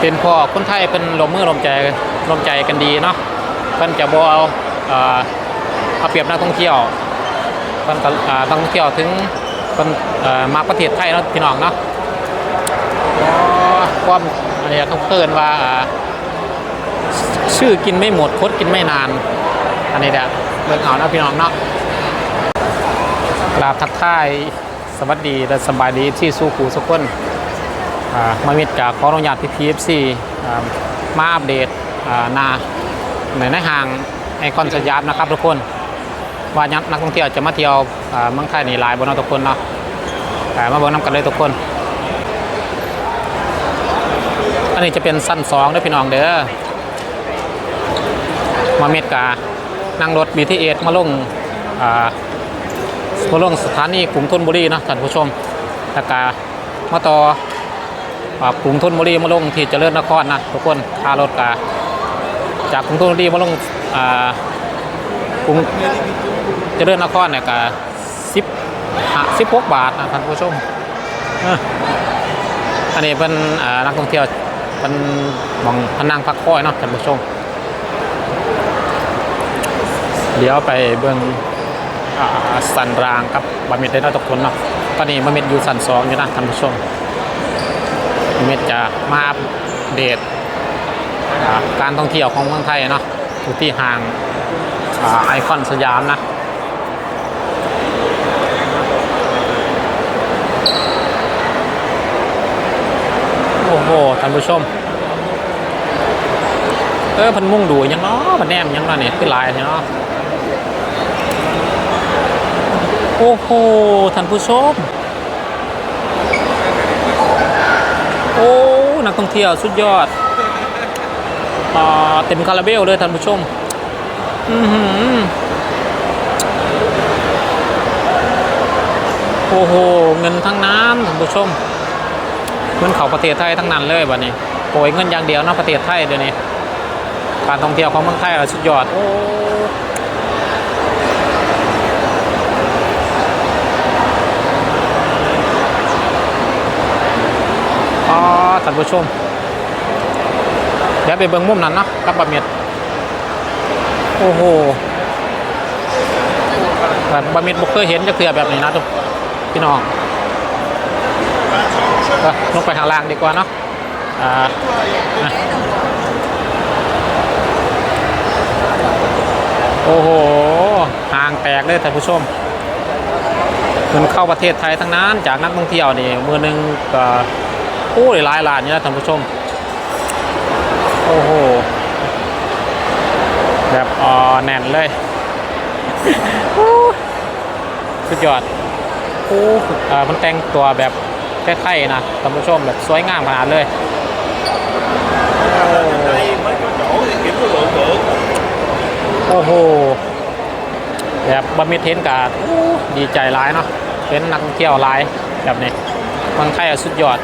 เป็นพ่อคนไทยเป็นลมมือลมใจลมใจกันดีเนาะเพิ่นจะบ่เอาเอาเปรียบนักท่องเที่ยวเพิ่นก็นักท่องเที่ยวถึงเพิ่นเอ่อมาประเทศไทยเนาะพี่น้องเนาะความอันนี้เขาเพิ่นว่าชื่อกินไม่หมดคดกินไม่นาน อันนี้แหละเบิ่งเอานะพี่น้องเนาะกราบทักทายสวัสดีและสบายดีที่สู้ขู่สุกคน มามิดจากขออนุญาตพี่พีเอฟซีมาอัปเดตนาในในห่างไอคอนสยามนะครับทุกคนว่านักนักท่องเที่ยวจะมาเที่ยวเมืองไทยนี่หลายบนเนาทุกคนเนาะอ่มาเบิ่งน้ำกันเลยทุกคน อันนี้จะเป็นสั้นสองด้อพี่น้องเด้อมาเมดกานั่งรถ BTS มาลงมาลงสถานีกรุงธนบุรีนะท่านผู้ชมแล้วก็มาต่อ กรุงธนบุรีมาลงที่เจริญนครนะทุกคนค่ารถกาจากกรุงธนบุรีมาลงอ่ากรุงเจริญนครเนี่ยกาสิบสิบหกบาทนะท่านผู้ชมอันนี้เป็นนักท่องเที่ยวเป็นมองพนังพักคอยเนาะท่านผู้ชมเดี๋ยวไปเบิ่งอ่าสันรางกับบะเม็ดได้นะทุกคนเนาะตอนนี้บะเม็ดอยู่สันสองอยู่นะท่านผู้ชม เม็ดจะมาอัปเดตการท่องเที่ยวของเมืองไทยเนาะอยู่ที่ห่างอไอคอนสยามนะโอ้โหท่านผู้ชม เออพันมุ่งดูยังเนาะมันแนมยังเนาะเนี่ยคือลายเนาะโอ้โหท่านผู้ชม โอ้ นัก ท่องเที่ยวสุดยอดอ่าเต็มคาราเบลเลยท่านผู้ชมอือหือโอ้โห เงินทั้งนั้นท่านผู้ชมเงินเขาประเทศไทยทั้งนั้นเลยบัดนี้โอยเงินอย่างเดียวเนาะประเทศไทยเดี๋ยวนี้ การท่องเที่ยวของเมืองไทยอะสุดยอด โอ้ อ๋อท่านผู้ชม เดี๋ยวไปเบิ่งมุมนั้นเนาะกับบะเม็ดโอ้โหแบบบะเม็ดบ่เคยเห็นจะเกลือแบบนี้นะทุกพี่น้องลงไปข้างล่างดีกว่าเนาะอ่านะโอ้โหห่างแตกเลยท่านผู้ชมมันเข้าประเทศไทยทั้งนั้น จากนักท่องเที่ยวนี่มือหนึ่งก็ อ้ยหลายล้านนี่นะท่านผู้ชม โอ้โห แบบอ่อแน่นเลยสุดยอดโอ้เออมันแต่งตัวแบบคล้ายๆนะท่านผู้ชมแบบสวยงามขนาดเลยโอ้โห แบบบะมิเทนกาดดีใจร้ายเนาะเป็นนักท่องเที่ยวร้ายแบบนี้มืองไทยอะสุดยอด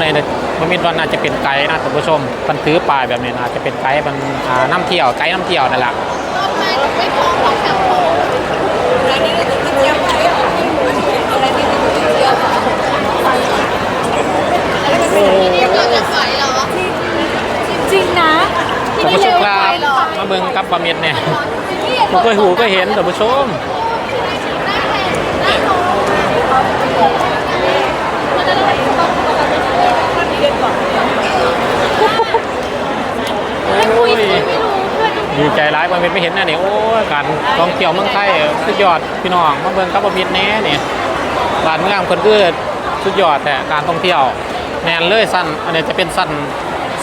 ในเนี่ยบะมิดว่าน่าจะเป็นไกด์นะท่านผู้ชมมันถือป้ายแบบนี้นะจะเป็นไกด์มันอ่าน้ำเที่ยวไกด์น้ำเที่ยวนั่นแหละไม่พอของแถวโค้งร้านนี้เราจะกินเจี๊ยบไหมร้านนี้เราจะกินเจี๊ยบเราจะสวยเหรอจริงนะท่านผู้ชมครับมาเบิ่งกับบะมิดเนี่ยผมเคยหูก็เห็นท่านผู้ชมโอ้ยดี ใจร้ายบะมิดไม่เห็นนะนี่ยโอ้ยการท่องเที่ยวเมืองไทยสุดยอดพี่น้องมาเบิ่งกับบะมิดแน่เนี่ยร้านเมืองคนคือสุดยอดแต่การท่องเที่ยวแน่นเลยสั้นอันนี้จะเป็นสั้น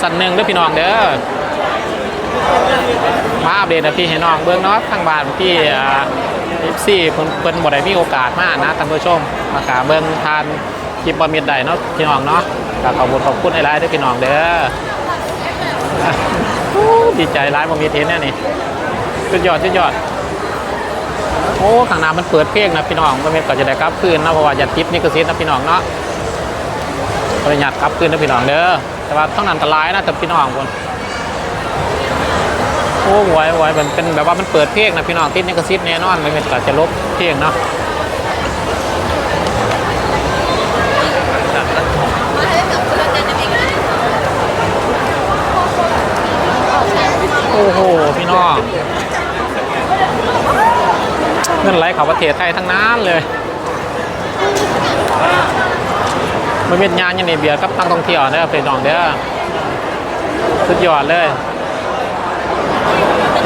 สั้นหนึ่งเด้อพี่น้องเด้อมาอัปเดตให้พี่ให้น้องเบื้องเนาะทางบ้านพี่เอฟซีเพิ่นเพิ่นบ่ได้มีโอกาสมากนะท่านผู้ชมมากาเบิ่งทานคลิปบ่มีใดเนาะพี่น้องเนาะก็ขอบคุณขอบคุณหลายๆเด้อพี่น้องเด้อดีใจหลายบ่มีเทนแน่นี่ สุดยอดสุดยอด โอ้ข้างหน้ามันเปิดเพลงนะพี่น้องก็เม่นก็จะได้กลับคืนนะเพราะว่าอย่าติดนี่ก็สิทธิ์นะพี่น้องเนาะประหยัดกลับคืนนะพี่น้องเด้อแต่ว่าต้องนั้นก็หลายนะแต่พี่น้องคนโอ้ไหวไหวมันเป็นแบบว่ามันเปิดเพลงนะพี่น้องติดนี่ก็ซิดแน่นอนม่เป็นก็จะลบเพลงเนาะ มาให้กับเพื่อนนั่นเอง อง เขาประเทศไทยทั้งนั้นเลยมันเป็นงานยังนี้เบียร์กับนักท่องเที่ยวเด้อพี่น้องเด้อสุดยอดเลย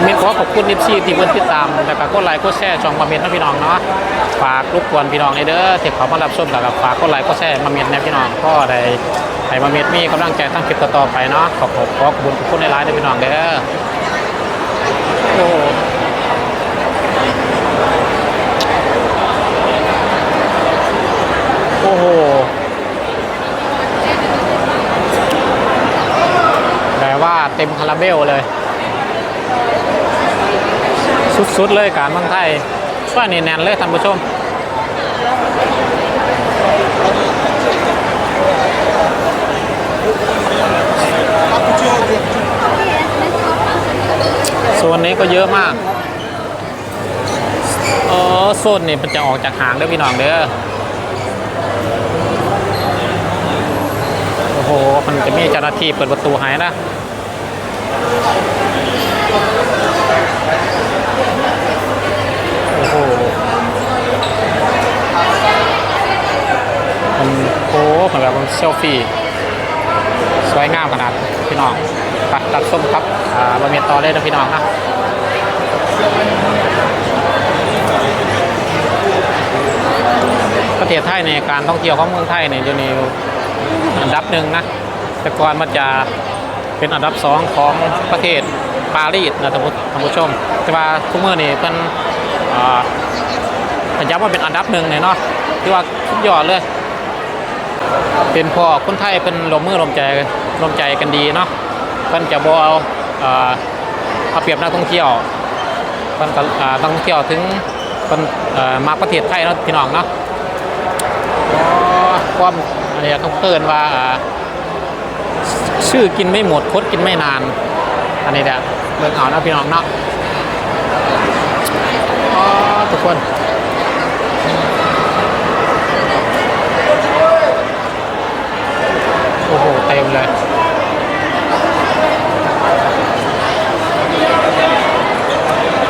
มีขอขอบคุณนิฟซี่ที่เพิ่นติดตามแล้วก็กดไลค์กดแชร์ช่องมาเมนนะพี่น้องเนาะฝากรบกวนพี่น้องให้เด้อที่เขามารับชมแล้วก็ฝากกดไลค์กดแชร์มาเมนนะพี่น้องก็ได้ให้มาเมนมีกำลังใจทั้งคลิปต่อไปเนาะขอบขอบขอบคุณทุกคนในไลน์ด้วยพี่น้องเด้อโอ้โอ้โหแต็มคาราเบลเลย สุดๆเลยการเมืองไทยช่วยนี่แน่นเลยท่านผู้ชมโซนนี้ก็เยอะมากเออโซนนี่มันจะออกจากหางเด้อพี่น้องเด้อโอ้โห มันจะมีเจ้าหน้าที่เปิดประตูให้นะ โอ้โหมันโอ้เหมือนแบบมันเซลฟี่ สวยงามขนาดพี่น้องไปตัดส้มครับอ่าบะเมียต่อเลยนะพี่น้องนะประเทศไทยในการท่องเที่ยวของเมืองไทยเนี่ยจะมีอันดับหนึ่งนะ แต่ก่อนมันจะ เป็นอันดับสองของประเทศปารีสนะท่านผู้ท่านผู้ชม แต่ว่าทุกเมื่อนี่เป็นอ่าแต่ย้ำว่าเป็นอันดับหนึ่งเนี่ยเนาะที่ว่าสุดยอดเลย เป็นพ่อคนไทยเป็นลมมือลมใจลมใจกันดีเนาะเพิ่นจะบ่เอาเอาเปรียบนักท่องเที่ยวเพิ่นก็นักท่องเที่ยวถึงเพิ่นมาประเทศไทยเนาะพี่น้องเนาะความอะไรต้องเพิ่นว่า ชื่อกินไม่หมดคดกินไม่นาน อันนี้แหละเบิ่งเอานะพี่น้องเนาะทุกคนโอ้โหเต็มเลย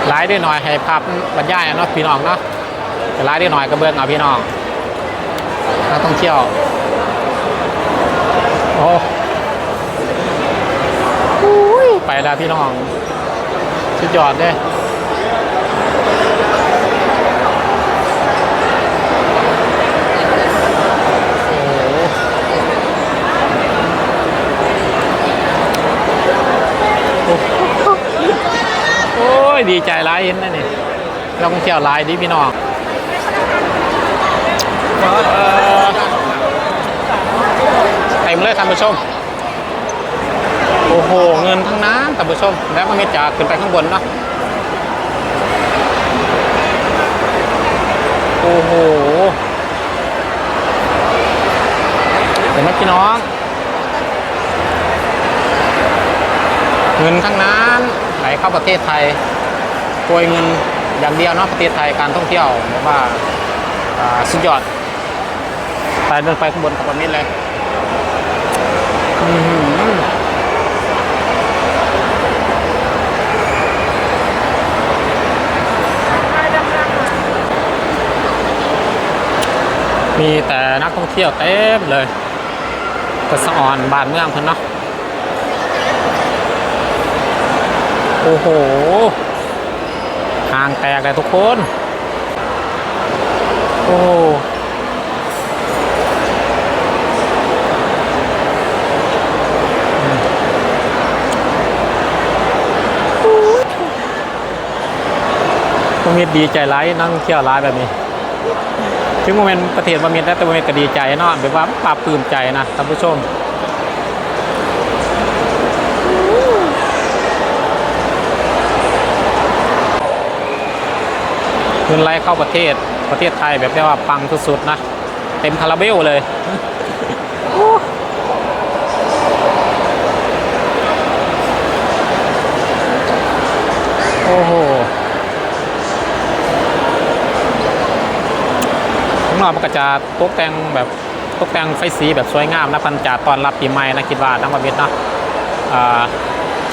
ไลฟ์ได้หน่อยให้ภาพบรรยายเนาะพี่น้องเนาะแต่ไลฟ์ได้หน่อยก็เบิ่งเอาพี่น้องนักท่องเที่ยวโอ้ ไปแล้วพี่น้องสุดยอดเลยโอ้ย ดีใจหลายเห็นนะนี่นักท่องเที่ยวลายดีพี่น้องเอ่อเต็มเลยท่านผู้ชม โอ้โห เงินทั้งนั้น ท่านผู้ชม แล้วมันมีจากขึ้นไปข้างบนเนาะโอ้โหเห็นไหมพี่น้อง เงินทั้งนั้นไหลเข้าประเทศไทยโกยเงินอย่างเดียวเนาะประเทศไทยการท่องเที่ยวแบบว่าอ่าสุดยอดไปเดินไปข้างบนกับแบบนี้เลยอื้อหือ มีแต่นักท่องเที่ยวเต็มเลยกระสอนบานเมืองเพิ่นเนาะโอ้โหห่างแตกเลยทุกคน โอ้โหผมมีดีใจร้ายนั่งเที่ยวร้ายแบบนี้ ถึงโมเมนต์ประเทศบามีแต่โมเมนต์ก็ดีใจเนาะแบบว่าปลาบปลื้มใจนะท่านผู้ชมเงินไหลเข้าประเทศประเทศไทยแบบได้ว่าปังสุดๆนะ เต็มคาราเบลเลยโอ้โหข้างนอกมันก็จะตกแต่งแบบตกแต่งไฟสีแบบสวยงามนะพันจ่าตอนรับปีใหม่นะคิดว่านักบัตรเนาะ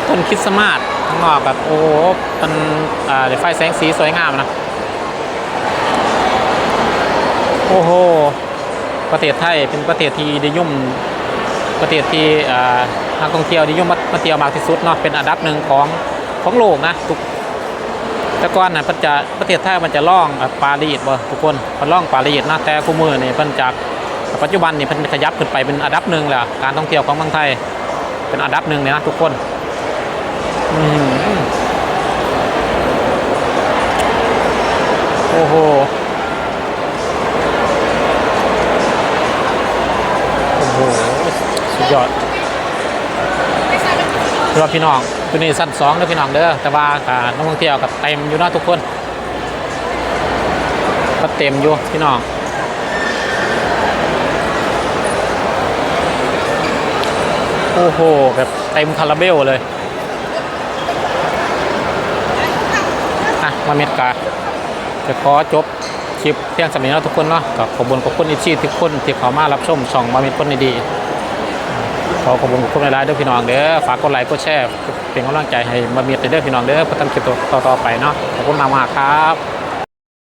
ต้นคริสต์มาสข้างนอกแบบโอ้โหมันเดี๋ยวไฟแสงสีสวยงามนะโอ้โหประเทศไทยเป็นประเทศที่นิยมประเทศที่นักท่องเที่ยวนิยมมมาเที่ยวมากที่สุดเนาะเป็นอันดับหนึ่งของของโลกนะทุก แต่ก่อนน่ะมันจะประเทศไทยมันจะล่องอะปารีสบ่ทุกคนมันล่องปารีสนะแต่กูมือนี่เพิ่นจากปัจจุบันนี่เพิ่นขยับขึ้นไปเป็นอันดับหนึ่งแล้วการท่องเที่ยวของเมืองไทย เป็นอันดับหนึ่งเลยนะทุกคนอืมโอ้โหโอ้โหสุดยอดสำหรับพี่น้อง ตัวนี้สั้นสองเด้อพี่น้องเด้อแต่ว่าการนักท่องเที่ยวกับเต็มอยู่นะทุกคน ก็เต็มอยู่พี่น้องโอ้โหแบบเต็มคาราเบลเลยอะมาเมดกาจะขอจบคลิปเพียงสำนี้แล้วทุกคนเนาะกับขอบคุณขอบคุณอีชีทุกคนที่เข้ามารับชมช่องมาเมดคนดีๆ ขอขอบคุณทุกคุณหลายๆเด้อพี่น้องเด้อฝากกดไลค์กดแชร์เป็นกำลังใจให้มาเมดเด้อพี่น้องเด้อเพื่อทำคลิปต่อๆไปเนาะขอบคุณมากๆครับ